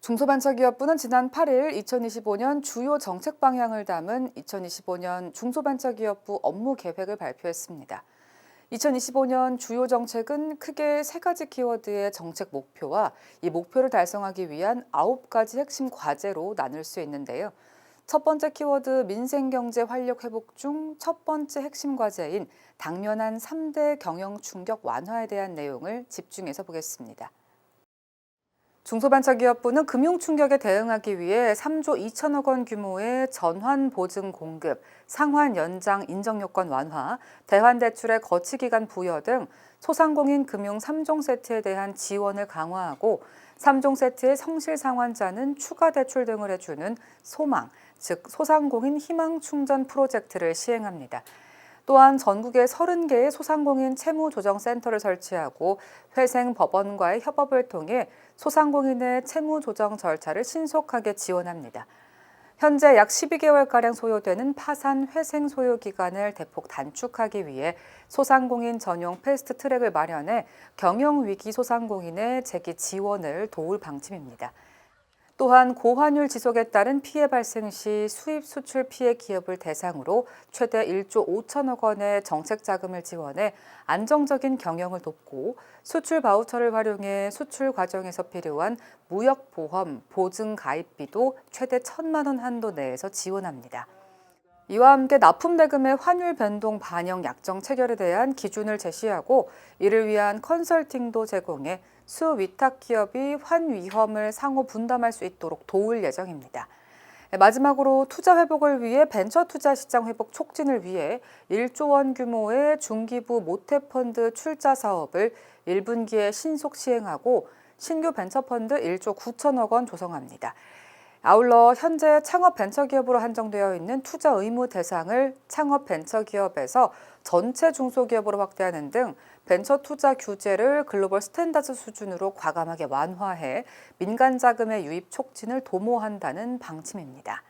중소벤처기업부는 지난 8일 2025년 주요 정책 방향을 담은 2025년 중소벤처기업부 업무 계획을 발표했습니다. 2025년 주요 정책은 크게 세 가지 키워드의 정책 목표와 이 목표를 달성하기 위한 아홉 가지 핵심 과제로 나눌 수 있는데요. 첫 번째 키워드 민생경제 활력 회복 중 첫 번째 핵심 과제인 당면한 3대 경영 충격 완화에 대한 내용을 집중해서 보겠습니다. 중소벤처기업부는 금융 충격에 대응하기 위해 3조 2천억 원 규모의 전환 보증 공급, 상환 연장 인정 요건 완화, 대환 대출의 거치 기간 부여 등 소상공인 금융 3종 세트에 대한 지원을 강화하고 3종 세트의 성실 상환자는 추가 대출 등을 해주는 소망, 즉 소상공인 희망 충전 프로젝트를 시행합니다. 또한 전국에 30개의 소상공인 채무 조정 센터를 설치하고 회생 법원과의 협업을 통해 소상공인의 채무 조정 절차를 신속하게 지원합니다. 현재 약 12개월가량 소요되는 파산 회생 소요 기간을 대폭 단축하기 위해 소상공인 전용 패스트 트랙을 마련해 경영 위기 소상공인의 재기 지원을 도울 방침입니다. 또한 고환율 지속에 따른 피해 발생 시 수입 수출 피해 기업을 대상으로 최대 1조 5천억 원의 정책 자금을 지원해 안정적인 경영을 돕고 수출 바우처를 활용해 수출 과정에서 필요한 무역 보험 보증 가입비도 최대 1천만 원 한도 내에서 지원합니다. 이와 함께 납품 대금의 환율 변동 반영 약정 체결에 대한 기준을 제시하고 이를 위한 컨설팅도 제공해 수위탁 기업이 환 위험을 상호 분담할 수 있도록 도울 예정입니다. 마지막으로 투자 회복을 위해 벤처 투자 시장 회복 촉진을 위해 1조 원 규모의 중기부 모태펀드 출자 사업을 1분기에 신속 시행하고 신규 벤처펀드 1조 9천억 원 조성합니다. 아울러 현재 창업 벤처기업으로 한정되어 있는 투자 의무 대상을 창업 벤처기업에서 전체 중소기업으로 확대하는 등 벤처 투자 규제를 글로벌 스탠다드 수준으로 과감하게 완화해 민간 자금의 유입 촉진을 도모한다는 방침입니다.